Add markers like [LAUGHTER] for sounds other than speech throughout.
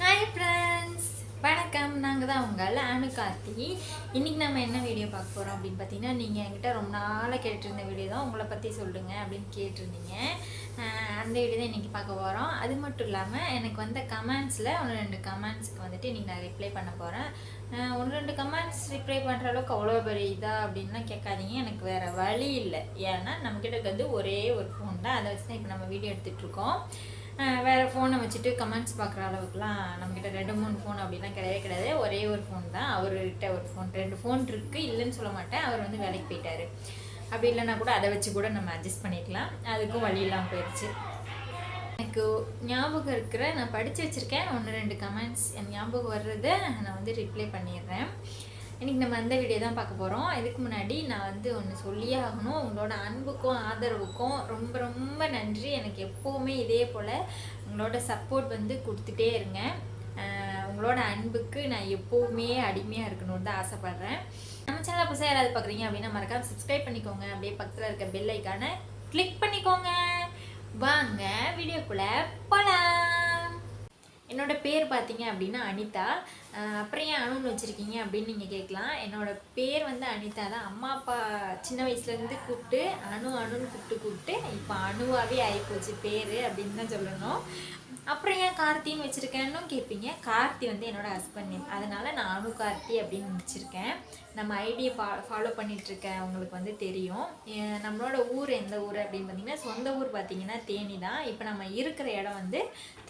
Hi friends வணக்கம். நாங்கள் தான் உங்கள் அனு கார்த்தி. இன்றைக்கி நம்ம என்ன வீடியோ பார்க்க போகிறோம் அப்படின்னு பார்த்தீங்கன்னா நீங்கள் என்கிட்ட ரொம்ப நாளாக கேட்டிருந்த வீடியோ தான். உங்களை பற்றி சொல்லுங்க அப்படின்னு கேட்டிருந்தீங்க. அந்த வீடியோ தான் இன்றைக்கி பார்க்க போகிறோம் அது மட்டும் இல்லாமல் எனக்கு வந்த கமெண்ட்ஸில் ஒன்று ரெண்டு கமெண்ட்ஸ்க்கு வந்துட்டு இன்றைக்கி நான் ரிப்ளை பண்ண போகிறேன் ஒன்று ரெண்டு கமெண்ட்ஸ் ரிப்ளை பண்ணுற அளவுக்கு அவ்வளோ பெரிய இதாக அப்படின்லாம் கேட்காதீங்க. எனக்கு வேறு வழி இல்லை. ஏன்னா நம்மக்கிட்ட வந்து ஒரே ஒரு ஃபோன் தான். அதை வச்சு தான் இப்போ நம்ம வீடியோ எடுத்துகிட்ருக்கோம் வேறு ஃபோனை வச்சுட்டு கமெண்ட்ஸ் பார்க்குற அளவுக்குலாம் நம்மக்கிட்ட ரெண்டு மூணு ஃபோன் அப்படிலாம் கிடையவே கிடையாது. ஒரே ஒரு ஃபோன் தான். அவர்கிட்ட ஒரு ஃபோன் ரெண்டு ஃபோன் இருக்குது இல்லைன்னு சொல்ல மாட்டேன். அவர் வந்து வேலைக்கு போயிட்டார். அப்படி இல்லைன்னா கூட அதை வச்சு கூட நம்ம அட்ஜஸ்ட் பண்ணிக்கலாம். அதுக்கும் வழி இல்லாமல் போயிடுச்சு எனக்கு ஞாபகம் இருக்கிற நான் படித்து வச்சுருக்கேன். ஒன்று ரெண்டு கமெண்ட்ஸ் என் ஞாபகம் வர்றதை நான் வந்து ரிப்ளை பண்ணிடுறேன். இன்றைக்கி நம்ம அந்த வீடியோ தான் பார்க்க போகிறோம் இதுக்கு முன்னாடி நான் வந்து ஒன்று சொல்லியே ஆகணும். உங்களோட அன்புக்கும் ஆதரவுக்கும் ரொம்ப ரொம்ப நன்றி. எனக்கு எப்போவுமே இதே போல் உங்களோட சப்போர்ட் வந்து கொடுத்துட்டே இருங்க. உங்களோட அன்புக்கு நான் எப்போவுமே அடிமையாக இருக்கணும்னு தான் ஆசைப்பட்றேன். நம்ம சேனலை புதுசாக யாராவது பார்க்குறீங்க அப்படின்னா மறக்காம சப்ஸ்கிரைப் பண்ணிக்கோங்க. அப்படியே பக்கத்தில் இருக்க பெல் ஐக்கானை கிளிக் பண்ணிக்கோங்க. வாங்க வீடியோக்குள்ளே என்னோட பேர் பார்த்தீங்க அப்படின்னா அனிதா. அப்புறம் ஏன் அணுன்னு வச்சுருக்கீங்க அப்படின்னு நீங்கள் கேட்கலாம். என்னோட பேர் வந்து அனிதா தான். அம்மா அப்பா சின்ன வயசுலேருந்து கூப்பிட்டு அணு அணுன்னு கூப்பிட்டு கூப்பிட்டு இப்போ அணுவாகவே ஆகிப்போச்சு பேர் அப்படின்னு தான் சொல்லணும். அப்புறம் ஏன் கார்த்தின்னு வச்சுருக்கேன்னு கேட்பீங்க கார்த்தி வந்து என்னோடய ஹஸ்பண்ட் நேம் அதனால் நான் கார்த்தி அப்படின்னு வச்சுருக்கேன். நம்ம ஐடியை ஃபா ஃபாலோ பண்ணிகிட்ருக்கேன் உங்களுக்கு வந்து தெரியும். நம்மளோட ஊர் எந்த ஊர் அப்படின்னு பார்த்தீங்கன்னா சொந்த ஊர் பார்த்தீங்கன்னா தேனி தான். இப்போ நம்ம இருக்கிற இடம் வந்து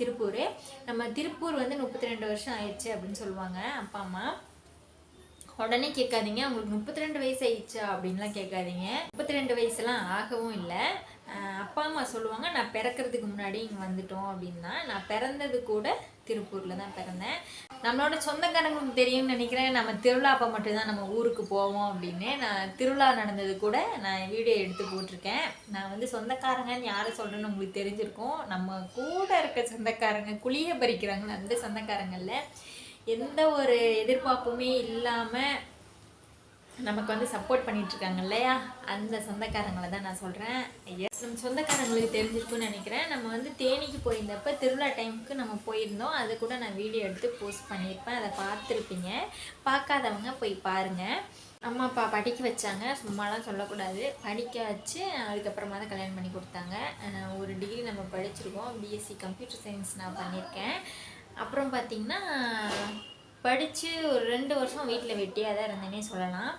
திருப்பூர். நம்ம திருப்பூர் வந்து முப்பத்தி ரெண்டு வருஷம் ஆயிடுச்சு அப்படின்னு சொல்லுவாங்க அப்பா அம்மா. உடனே கேட்காதீங்க. உங்களுக்கு முப்பத்தி ரெண்டு வயசு ஆயிடுச்சா அப்படின்லாம் கேட்காதீங்க. முப்பத்தி ரெண்டு வயசுலாம் ஆகவும் இல்லை. அப்பா அம்மா சொல்லுவாங்க நான் பிறக்கிறதுக்கு முன்னாடி இங்கே வந்துட்டோம் அப்படின்னா நான் பிறந்தது கூட திருப்பூரில் தான் பிறந்தேன். நம்மளோட சொந்தக்காரங்களுக்கு தெரியும்னு நினைக்கிறேன். நம்ம திருவிழா அப்போ மட்டும்தான் நம்ம ஊருக்கு போவோம் அப்படின்னு நான் திருவிழா நடந்தது கூட நான் வீடியோ எடுத்து போட்டிருக்கேன். நான் வந்து சொந்தக்காரங்கன்னு யாரை சொல்கிறேன்னு உங்களுக்கு தெரிஞ்சிருக்கும். நம்ம கூட இருக்க சொந்தக்காரங்க குழிய பறிக்கிறாங்களே அந்த சொந்தக்காரங்களில் எந்த ஒரு எதிர்பார்ப்புமே இல்லாமல் நமக்கு வந்து சப்போர்ட் பண்ணிட்டு இருக்காங்க இல்லையா? அந்த சொந்தக்காரங்களை தான் நான் சொல்கிறேன் எஸ் நம்ம சொந்தக்காரங்களுக்கு தெரிஞ்சிருக்கும்னு நினைக்கிறேன். நம்ம வந்து தேனிக்கு போயிருந்தப்ப திருவிழா டைமுக்கு நம்ம போயிருந்தோம். அதை கூட நான் வீடியோ எடுத்து போஸ்ட் பண்ணியிருப்பேன். அதை பார்த்துருப்பீங்க. பார்க்காதவங்க போய் பாருங்கள் அம்மா அப்பா படிக்க வச்சாங்க. சும்மாலாம் சொல்லக்கூடாது. படிக்க வச்சு அதுக்கப்புறமா தான் கல்யாணம் பண்ணி கொடுத்தாங்க. ஒரு டிகிரி நம்ம படிச்சிருக்கோம். பிஎஸ்சி கம்ப்யூட்டர் சயின்ஸ் நான் பண்ணியிருக்கேன். அப்புறம் பார்த்திங்கன்னா படித்து ஒரு ரெண்டு வருஷம் வீட்டில் வெட்டியாக தான் இருந்தேனே சொல்லலாம்.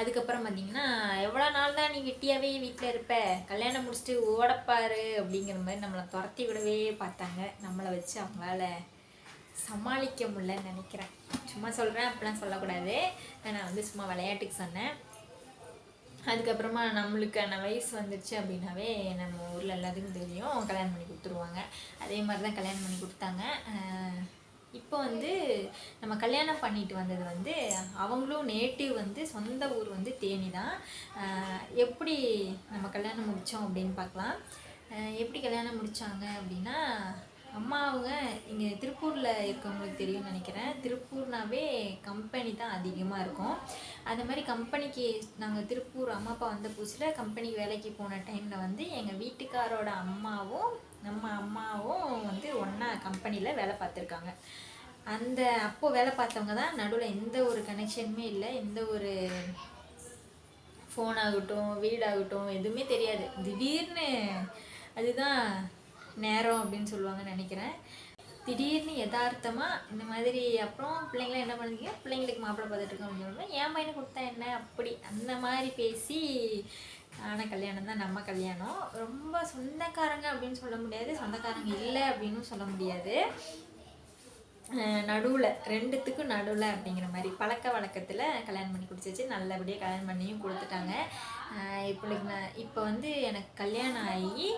அதுக்கப்புறம் பார்த்தீங்கன்னா எவ்வளோ நாள் தான் நீ வெட்டியாகவே வீட்டில் இருப்ப? கல்யாணம் முடிச்சுட்டு ஓடப்பாரு அப்படிங்கிற மாதிரி நம்மளை துரத்தி விடவே பார்த்தாங்க. நம்மளை வச்சு அவங்களால சமாளிக்க முடியலன்னு நினைக்கிறேன். சும்மா சொல்கிறேன் அப்படிலாம் சொல்லக்கூடாது. நான் வந்து சும்மா விளையாட்டுக்கு சொன்னேன். அதுக்கப்புறமா நம்மளுக்கான வயசு வந்துடுச்சு அப்படின்னாவே நம்ம ஊரில் எல்லாத்துக்கும் தெரியும். கல்யாணம் பண்ணி கொடுத்துருவாங்க. அதே மாதிரி தான் கல்யாணம் பண்ணி கொடுத்தாங்க. இப்போ வந்து நம்ம கல்யாணம் பண்ணிட்டு வந்தது வந்து அவங்களும் நேட்டிவ் வந்து சொந்த ஊர் வந்து தேனி தான். எப்படி நம்ம கல்யாணம் முடித்தோம் அப்படின்னு பார்க்கலாம். எப்படி கல்யாணம் முடித்தாங்க அப்படின்னா அம்மா அவங்க இங்கே திருப்பூரில் இருக்கவங்களுக்கு தெரியும்னு நினைக்கிறேன். திருப்பூர்னாவே கம்பெனி தான் அதிகமாக இருக்கும். அந்த மாதிரி கம்பெனிக்கு நாங்கள் திருப்பூர் அம்மா அப்பா வந்த புதுசில் கம்பெனிக்கு வேலைக்கு போன டைமில் வந்து எங்கள் வீட்டுக்காரோட அம்மாவும் நம்ம அம்மாவும் வந்து ஒன்றா கம்பெனியில் வேலை பார்த்துருக்காங்க. அந்த அப்போது வேலை பார்த்தவங்க தான் நடுவில் எந்த ஒரு கனெக்ஷனுமே இல்லை எந்த ஒரு ஃபோன் ஆகட்டும் வீடாகட்டும் எதுவுமே தெரியாது. திடீர்னு அதுதான் நேரம் அப்படின்னு சொல்லுவாங்கன்னு நினைக்கிறேன். திடீர்னு யதார்த்தமாக இந்த மாதிரி அப்புறம் பிள்ளைங்களாம் என்ன பண்ணுறீங்க பிள்ளைங்களுக்கு மாப்பிள்ளை பார்த்துட்டு இருக்கோம் அப்படின்னு சொல்லுவேன் என் பையனை கொடுத்தா என்ன? அப்படி அந்த மாதிரி பேசி ஆன கல்யாணம் தான் நம்ம கல்யாணம். ரொம்ப சொந்தக்காரங்க அப்படின்னு சொல்ல முடியாது. சொந்தக்காரங்க இல்லை அப்படின்னு சொல்ல முடியாது. நடுவில் ரெண்டுத்துக்கும் நடுவில் அப்படிங்கிற மாதிரி பழக்க வழக்கத்தில் கல்யாணம் பண்ணி குடிச்சிச்சு. நல்லபடியாக கல்யாணம் பண்ணியும் கொடுத்துட்டாங்க. அஹ் நான் இப்போ வந்து எனக்கு கல்யாணம் ஆகி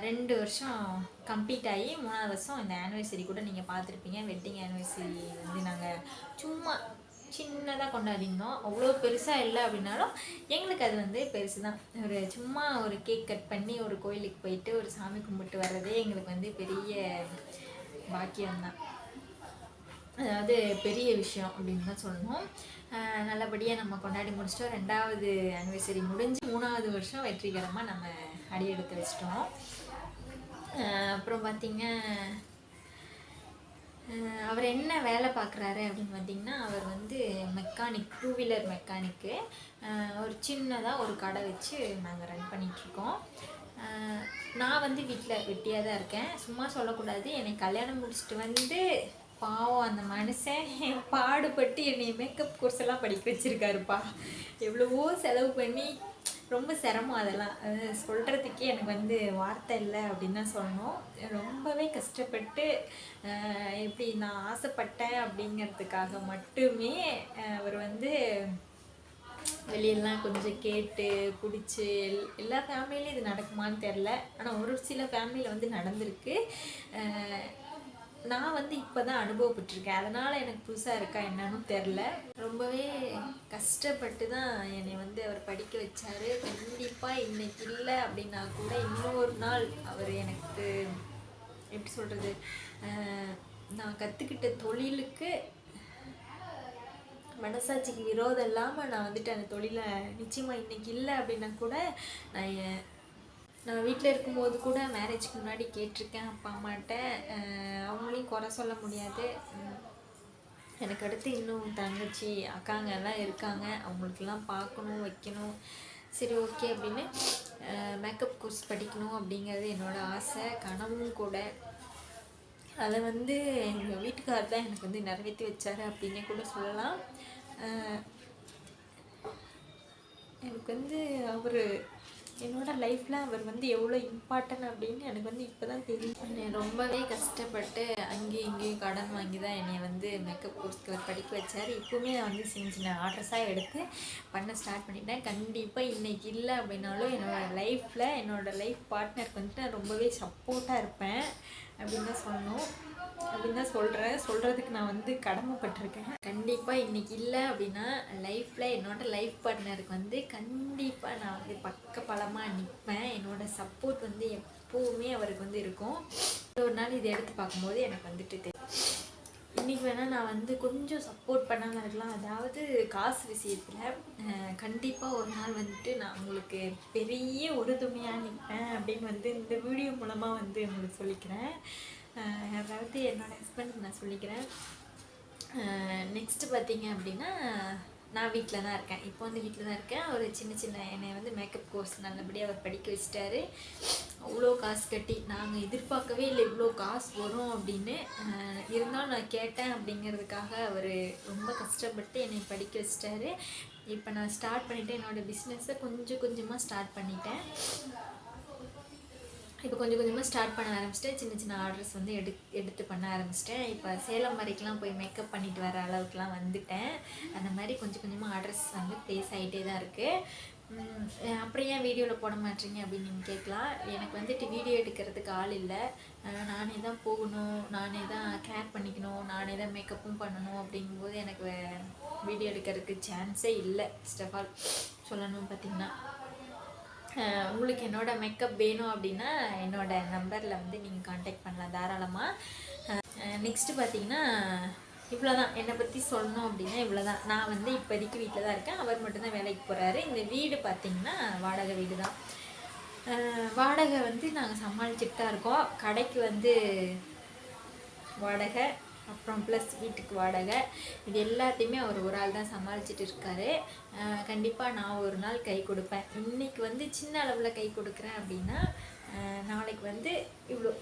ரெண்டு வருஷம் கம்ப்ளீட் ஆகி மூணாவது வருஷம் இந்த ஆனிவர்சரி கூட நீங்கள் பார்த்துருப்பீங்க. வெட்டிங் ஆனிவர்சரி வந்து நாங்கள் சும்மா சின்னதாக கொண்டாடினோம் அவ்வளோ பெருசாக இல்லை அப்படின்னாலும் எங்களுக்கு அது வந்து பெருசு தான் ஒரு சும்மா ஒரு கேக் கட் பண்ணி ஒரு கோயிலுக்கு போயிட்டு ஒரு சாமி கும்பிட்டு வர்றதே எங்களுக்கு வந்து பெரிய பாக்கியம்தான். அதாவது பெரிய விஷயம் அப்படின்னு தான் சொல்லணும். நல்லபடியாக நம்ம கொண்டாடி முடிச்சிட்டோம். ரெண்டாவது ஆனிவர்சரி முடிஞ்சு மூணாவது வருஷம் வெற்றிகரமாக நம்ம அடி எடுத்து வச்சிட்டோம் அப்புறம் பார்த்திங்க அவர் என்ன வேலை பார்க்குறாரு அப்படின்னு பார்த்தீங்கன்னா அவர் வந்து மெக்கானிக் டூ வீலர் மெக்கானிக்கு ஒரு சின்னதாக ஒரு கடை வச்சு நாங்கள் ரன் பண்ணிகிட்ருக்கோம் நான் வந்து வீட்டில் வெட்டியாக தான் இருக்கேன். சும்மா சொல்லக்கூடாது. என்னை கல்யாணம் முடிச்சுட்டு வந்து பாவம் அந்த மனுஷன் பாடுபட்டு என்னை மேக்கப் கோர்ஸ் எல்லாம் படிக்க வச்சுருக்காருப்பா. எவ்வளவோ செலவு பண்ணி ரொம்ப சிரமம் அதெல்லாம். சொல்கிறதுக்கே எனக்கு வந்து வார்த்தை இல்லை அப்படின்னு தான் சொல்லணும். ரொம்பவே கஷ்டப்பட்டு எப்படி நான் ஆசைப்பட்டேன் அப்படிங்கிறதுக்காக மட்டுமே அவர் வந்து வெளியெல்லாம் கொஞ்சம் கேட்டு பிடிச்சி எல்லா ஃபேமிலியிலும் இது நடக்குமான்னு தெரில ஆனால் ஒரு சில ஃபேமிலியில் வந்து நடந்திருக்கு. நான் வந்து இப்போ தான் அனுபவப்பட்டிருக்கேன். அதனால் எனக்கு புதுசாக இருக்கா என்னன்னு தெரில ரொம்பவே கஷ்டப்பட்டு தான் என்னை வந்து அவர் படிக்க வச்சாரு. கண்டிப்பாக இன்னைக்கு இல்லை அப்படின்னா கூட இன்னொரு நாள் அவர் எனக்கு எப்படி சொல்கிறது நான் கற்றுக்கிட்ட தொழிலுக்கு மனசாட்சிக்கு விரோதம் இல்லாமல் நான் வந்துட்டு அந்த தொழிலை நிச்சயமாக இன்னைக்கு இல்லை அப்படின்னா கூட நான் என் நான் வீட்டில் இருக்கும்போது கூட மேரேஜ்க்கு முன்னாடி கேட்டிருக்கேன் அப்பா அம்மாட்ட. அவங்களையும் குறை சொல்ல முடியாது. எனக்கு அடுத்து இன்னும் தங்கச்சி அக்காங்க எல்லாம் இருக்காங்க. அவங்களுக்கெல்லாம் பார்க்கணும் வைக்கணும். சரி ஓகே அப்படின்னு மேக்கப் கோர்ஸ் படிக்கணும் அப்படிங்கிறது என்னோடய ஆசை. கனவும் கூட. அதை வந்து எங்கள் வீட்டுக்காரர் தான் எனக்கு வந்து நிறைவேற்றி வச்சாரு அப்படின்னு கூட சொல்லலாம். எனக்கு வந்து அவர் என்னோடய லைஃப்பில் அவர் வந்து எவ்வளோ இம்பார்ட்டன்ட் அப்படின்னு எனக்கு வந்து இப்போ தான் தெரியும் ரொம்பவே கஷ்டப்பட்டு அங்கேயும் இங்கேயும் கடன் வாங்கி தான் என்னை வந்து மேக்கப் கோர்ஸ்க்கு அவர் படிக்க வச்சார். இப்போவுமே நான் வந்து சின்ன சின்ன ஆர்டர்ஸாக எடுத்து பண்ண ஸ்டார்ட் பண்ணிட்டேன். கண்டிப்பாக இன்றைக்கி இல்லை அப்படின்னாலும் என்னோடய லைஃப்பில் என்னோடய லைஃப் பார்ட்னருக்கு வந்துட்டு நான் ரொம்பவே சப்போர்ட்டாக இருப்பேன் அப்படின்னு தான் சொல்லணும். அப்படின்னு தான் சொல்கிறேன் சொல்கிறதுக்கு நான் வந்து கடமைப்பட்டிருக்கேன். கண்டிப்பாக இன்னைக்கு இல்லை அப்படின்னா லைஃப்பில் என்னோட லைஃப் பார்ட்னருக்கு வந்து கண்டிப்பாக நான் வந்து பக்க பலமாக நிற்பேன் என்னோட சப்போர்ட் வந்து எப்போவுமே அவருக்கு வந்து இருக்கும். ஒரு நாள் இதை எடுத்து பார்க்கும்போது எனக்கு வந்துட்டு தெரியும். இன்றைக்கி வேணால் நான் வந்து கொஞ்சம் சப்போர்ட் பண்ணாமல் இருக்கலாம். அதாவது காசு விஷயத்தில் கண்டிப்பாக ஒரு நாள் வந்துட்டு நான் உங்களுக்கு பெரிய உறுதுணையாக நிற்பேன் அப்படின்னு வந்து இந்த வீடியோ மூலமாக வந்து உங்களுக்கு சொல்லிக்கிறேன். அதாவது என்னோட ஹஸ்பண்டுக்கு நான் சொல்லிக்கிறேன். நெக்ஸ்ட்டு பார்த்தீங்க அப்படின்னா நான் வீட்டில் தான் இருக்கேன். இப்போ வந்து வீட்டில் தான் இருக்கேன். ஒரு சின்ன சின்ன என்னை வந்து மேக்கப் கோர்ஸ் நல்லபடியாக அவர் படிக்க வச்சிட்டாரு. அவ்வளோ காசு கட்டி நாங்கள் எதிர்பார்க்கவே இல்லை இவ்வளோ காசு வரும் அப்படின்னு இருந்தாலும் நான் கேட்டேன் அப்படிங்கிறதுக்காக அவர் ரொம்ப கஷ்டப்பட்டு என்னை படிக்க வச்சிட்டாரு. இப்போ நான் ஸ்டார்ட் பண்ணிவிட்டு என்னோடய பிஸ்னஸை கொஞ்சம் கொஞ்சமாக ஸ்டார்ட் பண்ணிட்டேன். இப்போ கொஞ்சம் கொஞ்சமாக ஸ்டார்ட் பண்ண ஆரம்பிச்சிட்டேன். சின்ன சின்ன ஆர்டர்ஸ் வந்து எடு எடுத்து பண்ண ஆரம்பிச்சிட்டேன். இப்போ சேலம் வரைக்கும்லாம் போய் மேக்கப் பண்ணிட்டு வர அளவுக்குலாம் வந்துட்டேன். அந்த மாதிரி கொஞ்சம் கொஞ்சமாக ஆர்டர்ஸ் வந்து ப்ளேஸ் ஆகிட்டே தான் இருக்குது அப்புறம் ஏன் வீடியோவில் போட மாட்டீங்க அப்படின்னு நீங்கள் கேட்கலாம். எனக்கு வந்துட்டு வீடியோ எடுக்கிறதுக்கு ஆள் இல்லை. நானே தான் போகணும். நானே தான் கேர் பண்ணிக்கணும். நானே தான் மேக்கப்பும் பண்ணணும் அப்படிங்கும்போது எனக்கு வீடியோ எடுக்கிறதுக்கு சான்ஸே இல்லை. ஃபர்ஸ்ட் ஆஃப் ஆல் சொல்லணும் பார்த்தீங்கன்னா. உங்களுக்கு என்னோட மேக்கப் வேணும் அப்படின்னா என்னோட நம்பரில் வந்து நீங்கள் காண்டாக்ட் பண்ணலாம் தாராளமாக நெக்ஸ்ட்டு பார்த்தீங்கன்னா இவ்வளோதான் என்னை பற்றி சொல்லணும் அப்படின்னா இவ்வளோதான் நான் வந்து இப்போதைக்கு வீட்டில் தான் இருக்கேன். அவர் மட்டும்தான் வேலைக்கு போகிறாரு இந்த வீடு பார்த்தீங்கன்னா வாடகை வீடு தான் வாடகை வந்து நாங்கள் சமாளிச்சுட்டு தான் இருக்கோம். கடைக்கு வந்து வாடகை அப்புறம் ப்ளஸ் வீட்டுக்கு வாடகை. இது எல்லாத்தையுமே அவர் ஒரு ஆள் தான் சமாளிச்சுட்டு இருக்காரு. கண்டிப்பாக நான் ஒரு நாள் கை கொடுப்பேன். இன்றைக்கி வந்து சின்ன அளவில் கை கொடுக்குறேன் அப்படின்னா நாளைக்கு வந்து இவ்வளோ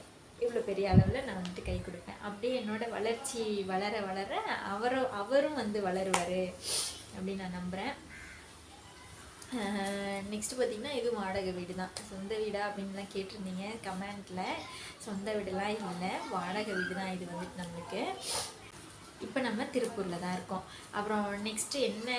இவ்வளோ பெரிய அளவில் நான் வந்துட்டு கை கொடுப்பேன். அப்படியே என்னோடய வளர்ச்சி வளர வளர அவரும் அவரும் வந்து வளருவார் அப்படின்னு நான் நம்புகிறேன் [LAUGHS] நெக்ஸ்ட்டு பார்த்தீங்கன்னா இது வாடகை வீடு தான் சொந்த வீடா அப்படின்லாம் கேட்டிருந்தீங்க கமெண்ட்டில் சொந்த வீடெல்லாம் இல்லை வாடகை வீடு தான் இது வந்துட்டு நம்மளுக்கு. இப்போ நம்ம திருப்பூரில் தான் இருக்கோம். அப்புறம் நெக்ஸ்ட்டு என்ன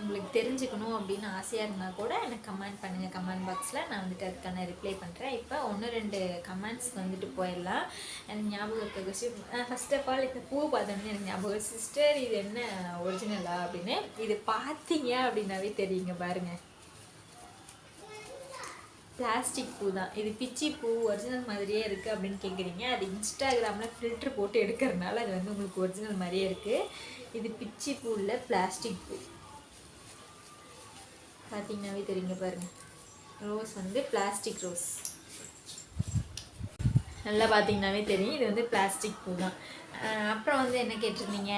உங்களுக்கு தெரிஞ்சுக்கணும் அப்படின்னு ஆசையாக இருந்தால் கூட எனக்கு கமெண்ட் பண்ணுங்கள் கமெண்ட் பாக்ஸில் நான் வந்துட்டு அதுக்கான ரிப்ளை பண்ணுறேன் இப்போ ஒன்று ரெண்டு கமெண்ட்ஸ்க்கு வந்துட்டு போயிடலாம். எனக்கு ஞாபகம் இருக்க கொஸ்டின் ஆஃப் ஆல் இந்த பூ பார்த்தோன்னே எனக்கு ஞாபகம் சிஸ்டர் இது என்ன ஒரிஜினலா அப்படின்னு? இது பார்த்தீங்க அப்படின்னாவே தெரியுங்க பாருங்கள் பிளாஸ்டிக் பூ தான். இது பிச்சி பூ ஒரிஜினல் மாதிரியே இருக்குது அப்படின்னு கேட்குறீங்க அது இன்ஸ்டாகிராமில் ஃபில்ட்ரு போட்டு எடுக்கிறதுனால அது வந்து உங்களுக்கு ஒரிஜினல் மாதிரியே இருக்குது இது பிச்சி பூ இல்லை பிளாஸ்டிக் பூ. பார்த்தீங்கன்னாவே தெரியுங்க பாருங்கள் ரோஸ் வந்து பிளாஸ்டிக் ரோஸ் நல்லா பார்த்தீங்கன்னாவே தெரியும். இது வந்து பிளாஸ்டிக் பூ தான். அப்புறம் வந்து என்ன கேட்டிருந்தீங்க?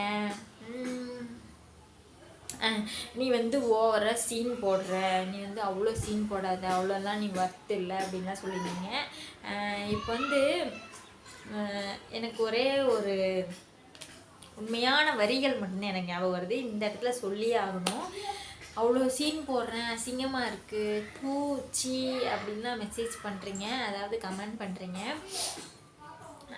நீ வந்து ஓவராக சீன் போடுற. நீ வந்து அவ்வளோ சீன் போடாத. அவ்வளோலாம் நீ ஒர்த் இல்லை அப்படின்லாம் சொல்லியிருந்தீங்க இப்போ வந்து எனக்கு ஒரே ஒரு உண்மையான வரிகள் மட்டும்தான் எனக்கு ஞாபகம் வருது. இந்த இடத்துல சொல்லியே ஆகணும். அவ்வளோ சீன் போடுறேன். அசிங்கமாக இருக்குது பூச்சி அப்படின்லாம் மெசேஜ் பண்ணுறீங்க அதாவது கமெண்ட் பண்ணுறீங்க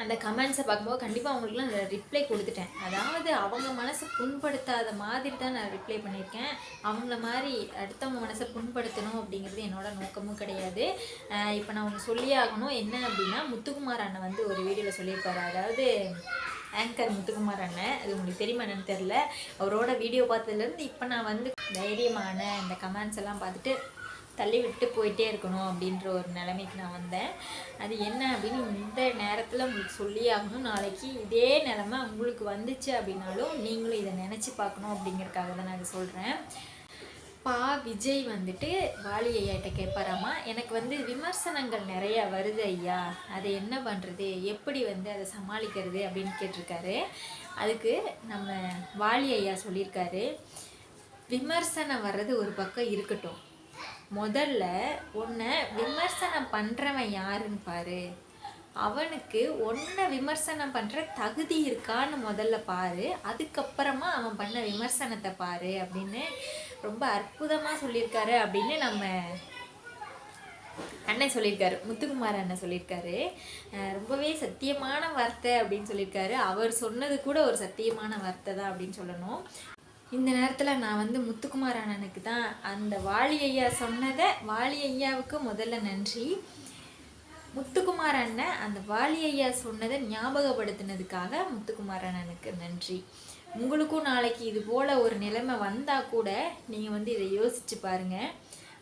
அந்த கமெண்ட்ஸை பார்க்கும்போது கண்டிப்பாக அவங்களுக்குலாம் நான் ரிப்ளை கொடுத்துட்டேன். அதாவது அவங்க மனசை புண்படுத்தாத மாதிரி தான் நான் ரிப்ளை பண்ணியிருக்கேன். அவங்கள மாதிரி அடுத்தவங்க மனசை புண்படுத்தணும் அப்படிங்கிறது என்னோட நோக்கமும் கிடையாது. இப்போ நான் ஒன்று சொல்லியே ஆகணும். என்ன அப்படின்னா முத்துக்குமார் அண்ணன் வந்து ஒரு வீடியோவில் சொல்லியிருப்பாரு. அதாவது ஆங்கர் முத்துக்குமார் அண்ணன். அது உங்களுக்கு தெரியுமா என்னன்னு தெரில அவரோட வீடியோ பார்த்ததுலேருந்து இப்போ நான் வந்து தைரியமான இந்த கமெண்ட்ஸ் எல்லாம் பார்த்துட்டு தள்ளி விட்டு போயிட்டே இருக்கணும் அப்படின்ற ஒரு நிலைமைக்கு நான் வந்தேன். அது என்ன அப்படின்னு இந்த நேரத்தில் உங்களுக்கு சொல்லி ஆகணும். நாளைக்கு இதே நிலமை உங்களுக்கு வந்துச்சு அப்படின்னாலும் நீங்களும் இதை நினச்சி பார்க்கணும் அப்படிங்கிறதுக்காக தான் நான் இதை சொல்கிறேன் பா விஜய் வந்துட்டு வாலி ஐயாட்ட கேட்பாராமா? எனக்கு வந்து விமர்சனங்கள் நிறைய வருது ஐயா. அதை என்ன பண்ணுறது எப்படி வந்து அதை சமாளிக்கிறது அப்படின்னு கேட்டிருக்காரு. அதுக்கு நம்ம வாலி ஐயா சொல்லியிருக்காரு. விமர்சனம் வர்றது ஒரு பக்கம் இருக்கட்டும். முதல்ல உன்னை விமர்சனம் பண்ணுறவன் யாருன்னு பாரு. அவனுக்கு ஒன்றை விமர்சனம் பண்ணுற தகுதி இருக்கான்னு முதல்ல பாரு. அதுக்கப்புறமா அவன் பண்ண விமர்சனத்தை பாரு அப்படின்னு ரொம்ப அற்புதமாக சொல்லியிருக்காரு அப்படின்னு நம்ம அண்ணன் சொல்லியிருக்காரு. முத்துக்குமார் அண்ணன் சொல்லியிருக்காரு. ரொம்பவே சத்தியமான வார்த்தை அப்படின்னு சொல்லியிருக்காரு. அவர் சொன்னது கூட ஒரு சத்தியமான வார்த்தை தான் அப்படின்னு சொல்லணும். இந்த நேரத்தில் நான் வந்து முத்துக்குமார் அண்ணனுக்கு தான் அந்த வாலி ஐயா சொன்னதை வாலி ஐயாவுக்கு முதல்ல நன்றி. முத்துக்குமார் அண்ணன் அந்த வாலி ஐயா சொன்னதை ஞாபகப்படுத்தினதுக்காக முத்துக்குமார் அண்ணனுக்கு நன்றி. உங்களுக்கும் நாளைக்கு இது போல் ஒரு நிலைமை வந்தால் கூட நீங்கள் வந்து இதை யோசிச்சு பாருங்கள்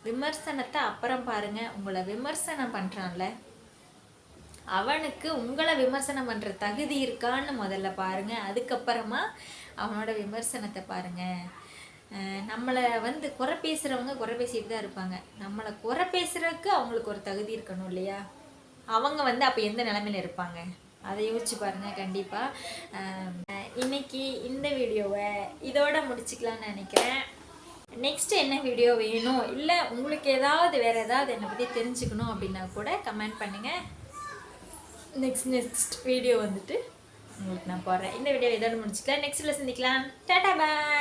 விமர்சனத்தை அப்புறம் பாருங்கள் உங்களை விமர்சனம் பண்ணுறான்ல அவனுக்கு உங்களை விமர்சனம் பண்ணுற தகுதி இருக்கான்னு முதல்ல பாருங்கள் அதுக்கப்புறமா அவனோட விமர்சனத்தை பாருங்கள் நம்மளை வந்து குறை பேசுகிறவங்க குறை பேசிட்டு தான் இருப்பாங்க. நம்மளை குறை பேசுகிறதுக்கு அவங்களுக்கு ஒரு தகுதி இருக்கணும் இல்லையா? அவங்க வந்து அப்போ எந்த நிலமையில இருப்பாங்க? அதை யோசிச்சு பாருங்கள் கண்டிப்பாக இன்னைக்கு இந்த வீடியோவை இதோட முடிச்சுக்கலாம்னு நினைக்கிறேன். நெக்ஸ்ட் என்ன வீடியோ வேணும்? இல்லை உங்களுக்கு ஏதாவது வேறு ஏதாவது என்னை பற்றி தெரிஞ்சுக்கணும் அப்படின்னா கூட கமெண்ட் பண்ணுங்கள் நெக்ஸ்ட் நெக்ஸ்ட் வீடியோ வந்துட்டு உங்களுக்கு நான் போடுறேன். இந்த வீடியோ இதோட முடிச்சுக்கலாம். நெக்ஸ்ட்டில் சந்திக்கலாம் டாடா பாய்